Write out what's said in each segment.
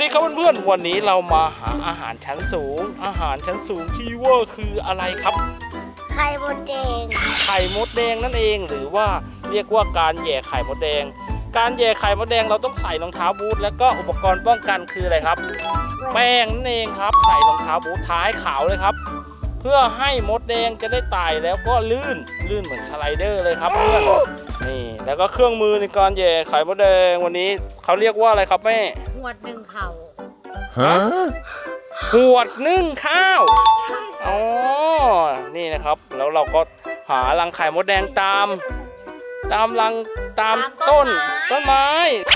ดีครับเพื่อนๆ วันนี้เรามาหาอาหารชั้นสูง อาหารชั้นสูงที่ว่าคืออะไรครับ ไข่มดแดง ไข่มดแดงนั่นเองหรือว่าเรียกว่าการแย่ไข่มดแดง การแย่ไข่มดแดงเราต้องใส่รองเท้าบูทแล้วก็อุปกรณ์ป้องกันคืออะไรครับ แป้งนั่นเองครับ ใส่รองเท้าบูทท้ายขาวเลยครับ เพื่อให้มดแดงจะได้ไต่แล้วก็ลื่นลื่นเหมือนสไลเดอร์เลยครับเพื่อนนี่แล้วก็เครื่องมือในการแย่ไข่มดแดงวันนี้เขาเรียกว่าอะไรครับแม่ห วดหนึ่งเข่าหวดนึ่งข้าวอ๋อนี่นะครับ แล้วเราก็หารังไข่มดแดงตาม ตามรังตามต้นต้นไม้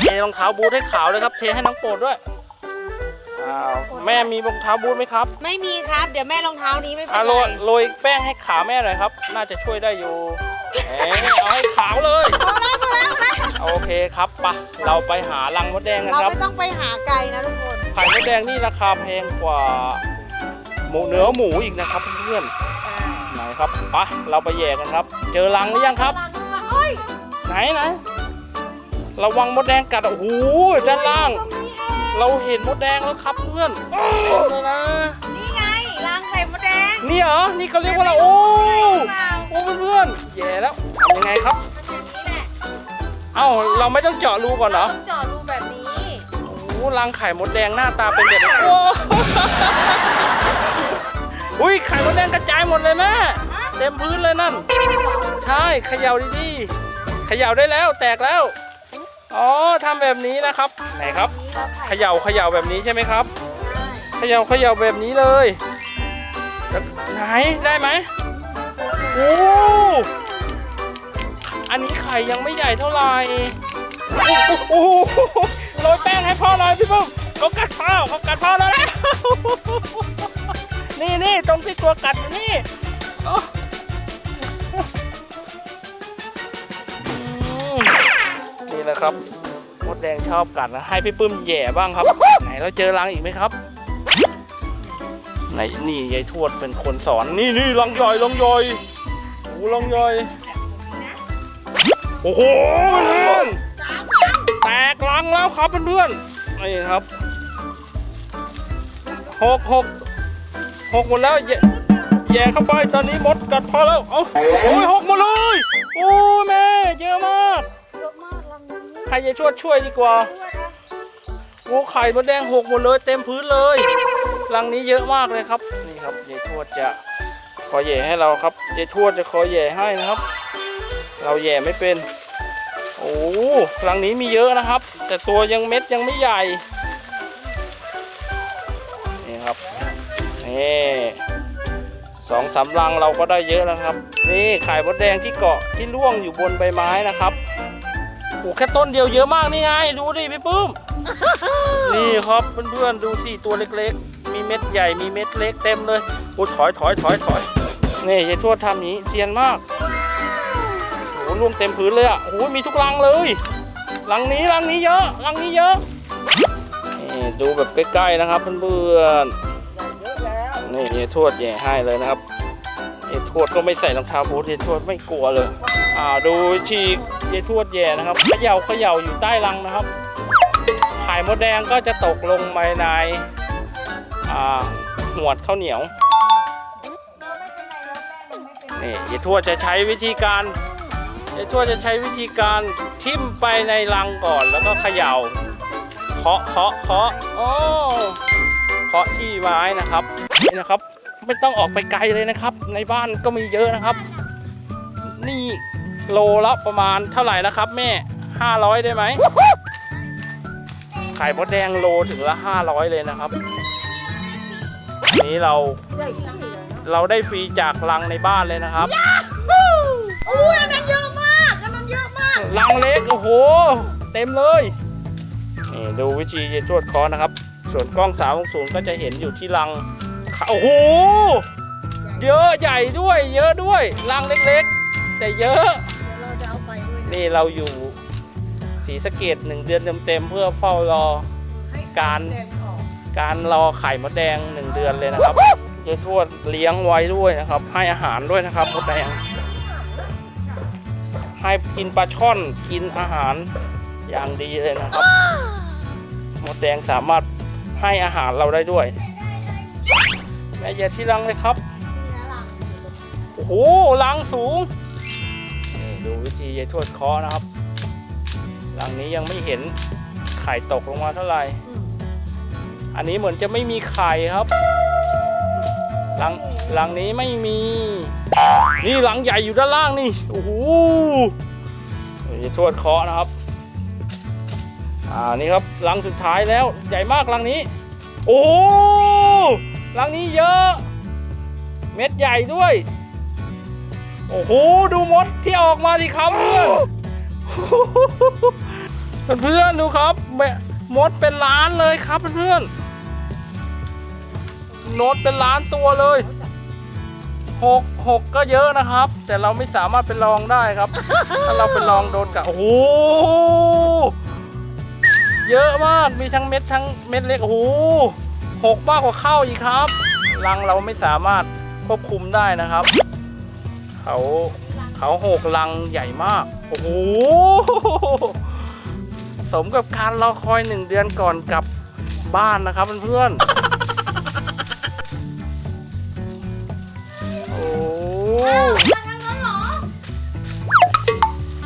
เทรองเท้าบูทให้ขาวเลยครับ เทให้น้องโปรดด้วยอ้าวแม่มีรองเท้าบูทไหมครับไม่มีครับ เดี๋ยวแม่รองเท้านี้ไม่เป็อะนโรไรยโรยแป้งให้ขาวแม่หน่อยครับ น่าจะช่วยได้อยู่เอ๊ะเอาให้ขาวเลยพอแล้ว โอเคครับปะเราไปหารังมดแดงกันเราครับไม่ต้องไปหาไกลนะทุกคน ไข่มดแดงนี่ราคาแพงกว่าหมูเนื้อหมูอีกนะครับเพื่อนๆไหนครับไปะเราไปแย่กันครับ เจอรังหรือยังครับเฮ้ยไหนไหนระวังมดแดงกัดอะโอ้โหด้านล่างเราเห็นมดแดงแล้วครับเพื่อนเต็มเลยนะนี่ไงรังไข่มดแดงนี่เหรอนี่เขาเรียกว่าอะไรโอ้เปล่าโอ้เพื่อนๆแย่แล้วทำยังไงครับ เอ้าเราไม่ต้องเจาะรูก่อนเหรอต้องเจาะรูแบบนี้ โอ้รังไข่มดแดงหน้าตาเป็นแบบนี้โอ้อุ้ยไข่มดแดงกระจายหมดเลยแม่เต็มพื้นเลยนั่น ใช่เขย่าดีๆเขย่าได้แล้วแตกแล้วอ๋อทำแบบนี้นะครับไหนครับเขย่าเขย่าแบบนี้ใช่ไหมครับเขย่าเขย่าแบบนี้เลยแล้วไหนได้ไหมโอ้ ญ่ยังไม่ใหญ่เท่าไหร่โอ้โหโรยแป้งให้พ่อหน่อยพี่ปุ้มเขากัดพ่อเขากัดพ่อแล้วนะนี่นี่ตรงที่ตัวกัดอยู่นี่นี่แหละครับมดแดงชอบกัดนะให้พี่ปื้มแย่บ้างครับ ไหนเราเจอรังอีกไหมครับไหนนี่ยายทวดเป็นคนสอนนี่นี่รังย่อยรังย่อยโอ้รังย่อย โอ้โหเพื่อนๆแตกรังแล้วครับเพื่อนๆนี่ครับหกหกหกหมดแล้วแย่แย่เข้าไปตอนนี้มดกัดพอแล้วเอ้าโอ้ยหกหมดเลยโอ้ยแม่เยอะมากเยอะมากรังนี้ให้ยายชวดช่วยดีกว่าด้วยนะโอ้ไข่มดแดงหกหมดเลยเต็มพื้นเลยรังนี้เยอะมากเลยครับนี่ครับยายทวดจะขอแย่ให้เราครับยายทวดจะขอแย่ให้นะครับ เราแย่ไม่เป็น โอ้รังนี้มีเยอะนะครับ แต่ตัวยังเม็ดยังไม่ใหญ่ นี่ครับ นี่สองสามรังเราก็ได้เยอะแล้วครับ นี่ไข่มดแดงที่เกาะที่ร่วงอยู่บนใบไม้นะครับโอ้แค่ต้นเดียวเยอะมากนี่ไง ดูดิพี่ปื้ม นี่ครับเพื่อนๆดูสิตัวเล็กๆ มีเม็ดใหญ่มีเม็ดเล็กเต็มเลยโอ้ถอยถอยถอยถอยนี่ยายทวดทำนี้เซียนมาก ล่วงเต็มพื้นเลยอะโอ้มีทุกรังเลยรังนี้รังนี้เยอะรังนี้เยอะนี่ดูแบบใกล้ๆนะครับเพื่อนๆนี่ยายทวดแย่ให้เลยนะครับยายทวดก็ไม่ใส่รองเท้าบูทยายทวดไม่กลัวเลยอ่าดูฉีกยายทวดแย่นะครับเขย่าเขย่าอยู่ใต้รังนะครับไข่มดแดงก็จะตกลงไปในอ่าหวดข้าวเหนียวนี่ยายทวดจะใช้วิธีการ ยายทวดจะใช้วิธีการทิ่มไปในรังก่อนแล้วก็เขย่าเคาะเคาะเคาะโอ้เคาะที่ไม้นะครับนี่นะครับ ไม่ต้องออกไปไกลเลยนะครับ ในบ้านก็มีเยอะนะครับ นี่โลละประมาณเท่าไหร่นะครับ แม่500ได้ไหมไข่มดแดงโลถึงละ500เลยนะครับอันนี้เราใหญ่จังเลยเนาะเราได้ฟรีจากรังในบ้านเลยนะครับ อะมากรังเล็ก โอ้โห เต็มเลย นี่ดูวิธีจะจวดคอนะครับ ส่วนกล้อง360ก็จะเห็นอยู่ที่รัง โอ้โห เยอะใหญ่ด้วย เยอะด้วยรังเล็กๆ แต่เยอะ เราจะเอาไปด้วยนะนี่เราอยู่ศรีสะเกดหนึ่งเดือนเต็มๆเพื่อเฝ้ารอ ให้การ แดงออกการรอไข่มดแดงหนึ่งเดือนเลยนะครับยายทวดเลี้ยงไว้ด้วยนะครับ ให้อาหารด้วยนะครับมดแดง ให้กินปลาช่อนกินอาหารอย่างดีเลยนะครับมดแดงสามารถให้อาหารเราได้ด้วย แม่เหยียดที่รังเลยครับ โอ้โหรังสูงนี่ดูวิธียายทวดเคาะนะครับรังนี้ยังไม่เห็นไข่ตกลงมาเท่าไหร่ อันนี้เหมือนจะไม่มีไข่ครับรังรังนี้ไม่มี นี่รังใหญ่อยู่ด้านล่างนี่ โอ้โหยายทวดเคาะนะครับ อ่า นี่ครับรังสุดท้ายแล้ว ใหญ่มากรังนี้ โอ้โหรังนี้เยอะ เม็ดใหญ่ด้วย โอ้โห ดูมดที่ออกมาดิครับเพื่อนเพื่อนดูครับแม่มดเป็นล้านเลยครับเพื่อนๆมดเป็นล้านตัวเลย หกหกก็เยอะนะครับ แต่เราไม่สามารถไปลองได้ครับ ถ้าเราไปลองโดนกัดโอ้โหเยอะมากมีทั้งเม็ดทั้งเม็ดเล็กโอ้โหหกมากกว่าข้าวอีกครับรังเราไม่สามารถควบคุมได้นะครับ เขาเขาหกรังใหญ่มากโอ้โหสมกับการรอคอยหนึ่งเดือนก่อนกลับบ้านนะครับเพื่อนๆ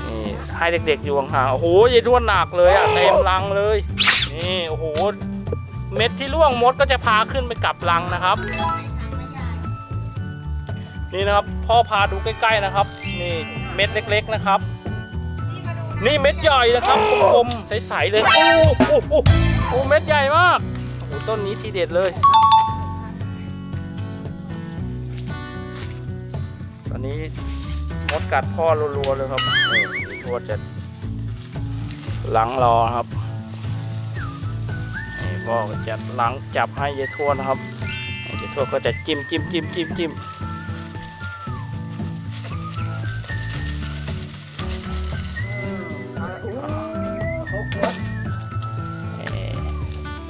นี่ให้เด็กๆอยู่ห่างๆโอ้โหยายทวดหนักเลยอะเต็มรังเลย นี่โอ้โห เม็ดที่ร่วงมดก็จะพาขึ้นไปกลับรังนะครับ นี่นะครับ พ่อพาดูใกล้ๆนะครับ นี่เม็ดเล็ก ๆนะครับ นี่เม็ดใหญ่นะครับกลมๆใสๆเลยโอ้โหโอ้โหโอ้เม็ดใหญ่มากโอ้โหต้นนี้ทีเด็ดเลย ตอนนี้มดกัดพ่อรัวๆเลยครับนี่ทวดจะล้างรอครับนี่พ่อจะล้างจับให้ยายทวดนะครับยายทวดก็จะจิ้มจิ้มจิ้มจิ้มจิ้ม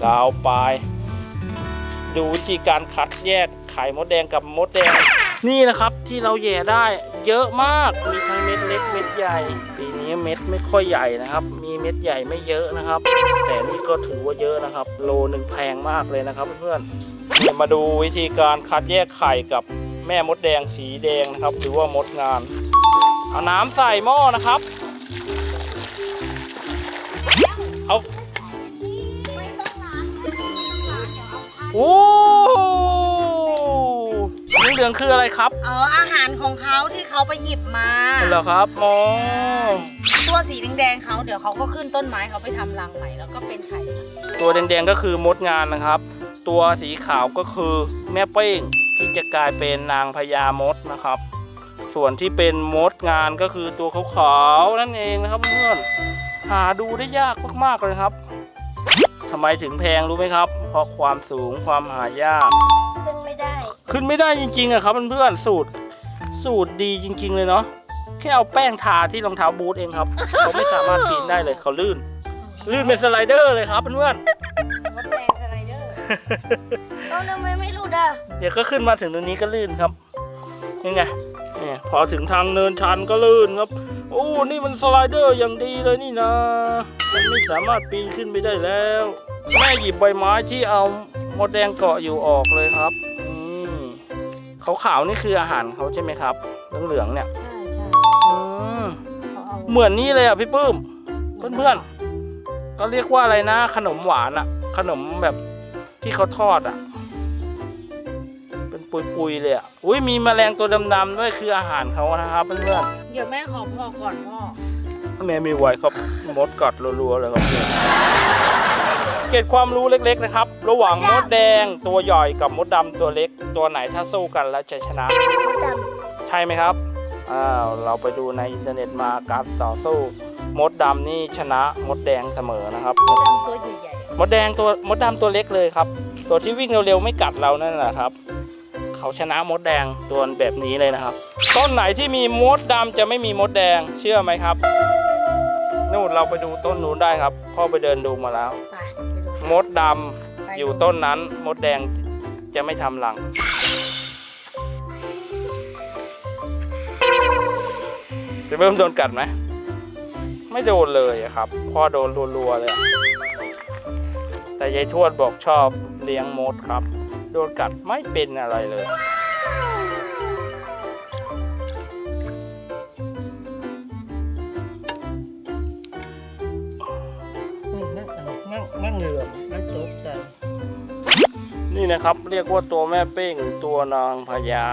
เราเอาไปดูวิธีการคัดแยกไข่มดแดงกับมดแดง นี่นะครับที่เราแย่ได้เยอะมากมีทั้งเม็ดเล็กเม็ดใหญ่ ปีนี้เม็ดไม่ค่อยใหญ่นะครับ มีเม็ดใหญ่ไม่เยอะนะครับ แต่นี่ก็ถือว่าเยอะนะครับ โลหนึ่งแพงมากเลยนะครับเพื่อนมาดูวิธีการคัดแยกไข่กับแม่มดแดงสีแดงนะครับ หรือว่ามดงานเอาน้ำใส่หม้อนะครับ องๆคืออะไรครับเอออาหารของเขาที่เขาไปหยิบมาเหรอครับอ๋อตัวสีแดงๆเขาเดี๋ยวเขาก็ขึ้นต้นไม้เขาไปทำรังใหม่แล้วก็เป็นไข่ตัวแดงๆก็คือมดงานนะครับ ตัวสีขาวก็คือแม่เป้งที่จะกลายเป็นนางพญามดนะครับ ส่วนที่เป็นมดงานก็คือตัวขาวๆนั่นเองนะครับเพื่อนหาดูได้ยากมากๆเลยครับทำไมถึงแพงรู้ไหมครับ เพราะความสูงความหายาก ขึ้นไม่ได้ขึ้นไม่ได้จริงๆอะครับเพื่อนๆสูตรสูตรดีจริง ๆ เลยเนาะแค่เอาแป้งทาที่รองเท้าบูทเองครับเขาไม่สามารถปีนได้เลยเขาลื่น ลื่นเป็นสไลเดอร์เลยครับเพื่อนมดแดงสไลเดอร์เอาทำไมไม่รูดอะๆเดี๋ยวก็ขึ้นมาถึงตรงนี้ก็ลื่นครับนี่ไงเนี่ยพอถึงทางเนินชันก็ลื่นครับโอ้นี่มันสไลเดอร์อย่างดีเลยนี่นะมันไม่สามารถปีนขึ้นไปได้แล้ว แม่หยิบใบไม้ที่เอามดแดงเกาะอยู่ออกเลยครับนี่ ขาวๆนี่คืออาหารเขาใช่ไหมครับเหลืองๆเนี่ยใช่ใช่อืมเขาเอาเหมือนนี่เลยอะพี่ปื้ม เพื่อนๆ ก็เรียกว่าอะไรนะ ขนมหวานอะขนมแบบที่เขาทอดอะเป็นปุยๆเลยอะอุ้ยมีแมลงตัวดำๆด้วยคืออาหารเขานะครับเพื่อนเดี๋ยวแม่ขอพ่อก่อนพ่อ ๆแม่มีไว้ครับมดกัดรัวๆเลยครับ เพื่อนเกร็ดความรู้เล็กๆนะครับ ระหว่างมดแดงตัวใหญ่กับมดดำตัวเล็ก ตัวไหนถ้าสู้กันแล้วจะชนะใช่ไหมครับอ้าวเราไปดูในอินเทอร์เน็ตมาการต่อสู้ มดดำนี่ชนะมดแดงเสมอนะครับดำตัวใหญ่มดแดงตัวมดดำตัวเล็กเลยครับ ตัวที่วิ่งเร็วๆไม่กัดเรานั่นแหละครับ เขาชนะมดแดงตัวแบบนี้เลยนะครับ ต้นไหนที่มีมดดำจะไม่มีมดแดงเชื่อไหมครับ นู่นเราไปดูต้นนู้นได้ครับพ่อไปเดินดูมาแล้ว ๆไปไปดู มดดำอยู่ต้นนั้นมดแดงจะไม่ทำรัง จะเริ่มโดนกัดไหม ไม่โดนเลยอะครับ พ่อโดนรัวๆเลยอะแต่ยายทวดบอกชอบเลี้ยงมดครับ โดนกัดไม่เป็นอะไรเลย นั่งนั่งเหลื่อมนั่งตกใจนี่นะครับเรียกว่าตัวแม่เป้งหรือตัวนางพญา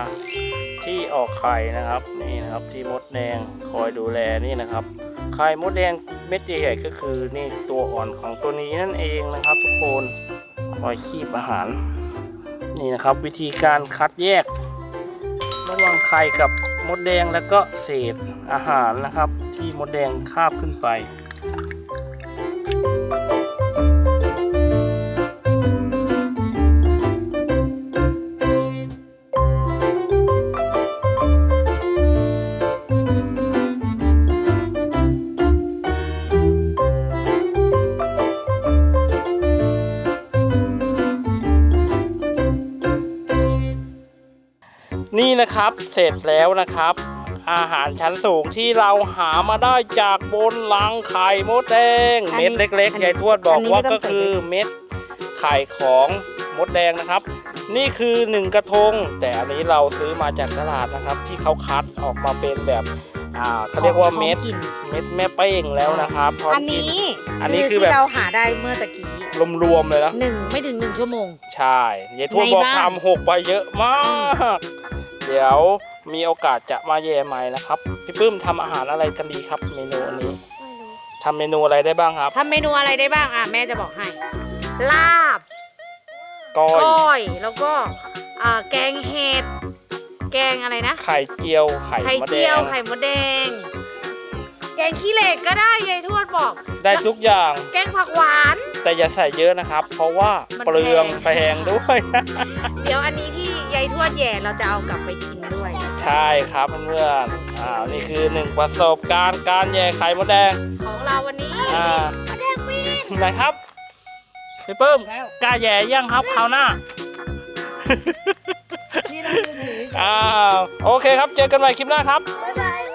ที่ออกไข่นะครับนี่นะครับที่มดแดงคอยดูแลนี่นะครับไข่มดแดงเม็ดใหญ่ๆก็คือนี่ตัวอ่อนของตัวนี้นั่นเองนะครับ ทุกคนคอยคีบอาหาร นี่นะครับวิธีการคัดแยก ระหว่างไข่กับมดแดงแล้วก็เศษอาหารนะครับ ที่มดแดงคาบขึ้นไป นี่นะครับ เสร็จแล้วนะครับ อาหารชั้นสูงที่เราหามาได้จากบนลังไข่มดแดง อันนี้เม็ดเล็กอันๆนี้ยายทวดบอกอันนี้ว่าไม่ต้ก็องใส่ คือเลยเม็ดไข่ของมดแดงนะครับ นี่คือหนึ่งกระทง แต่อันนี้เราซื้อมาจากตลาดนะครับ ที่เขาคัดออกมาเป็นแบบอ่าเขาเรียกว่าเม็ดของกินเม็ดแม่เป้งแล้วนะครับพร้มอันนี้กิ อันนี้คือที่แบบเราหาได้เมื่อตะกี้รวมๆเลยนะ หนึ่งไม่ถึงหนึ่งชั่วโมง ใช่ยายทวดบอกในบ้าน ทำหกไปเยอะมาก เดี๋ยวมีโอกาสจะมาแย่ใหม่นะครับ พี่ปื้มทำอาหารอะไรกันดีครับ เมนูอันนี้ทำเมนูอะไรได้บ้างครับ ทำเมนูอะไรได้บ้างอะแม่จะบอกให้ ลาบก้อยก้อยแล้วก็อ่าแกงเห็ดแกงอะไรนะ ไข่เจียวไข่ไข่มดแดเจียวงไข่มดแดง แกงขี้เหล็กก็ได้ยายทวดบอก ได้ทุกอย่าง แกงผักหวาน แต่อย่าใส่เยอะนะครับ เพราะว่ามันเปลืองแพแพงงด้วย เดี๋ยวอันนี้ที่ยายทวดแย่เราจะเอากลับไปกินด้วย ใช่ครับเพื่อนๆอ่านี่คือหนึ่งประสบการณ์การแย่ไข่มดแดงของเราวันนี้อ่าไหนครับพี่ปื้มแล้วกล้าแย่ยังครับคราวหน้าที่เราจะหนีอ้าวโอเคครับเจอกันใหม่คลิปหน้าครับบ๊ายบาย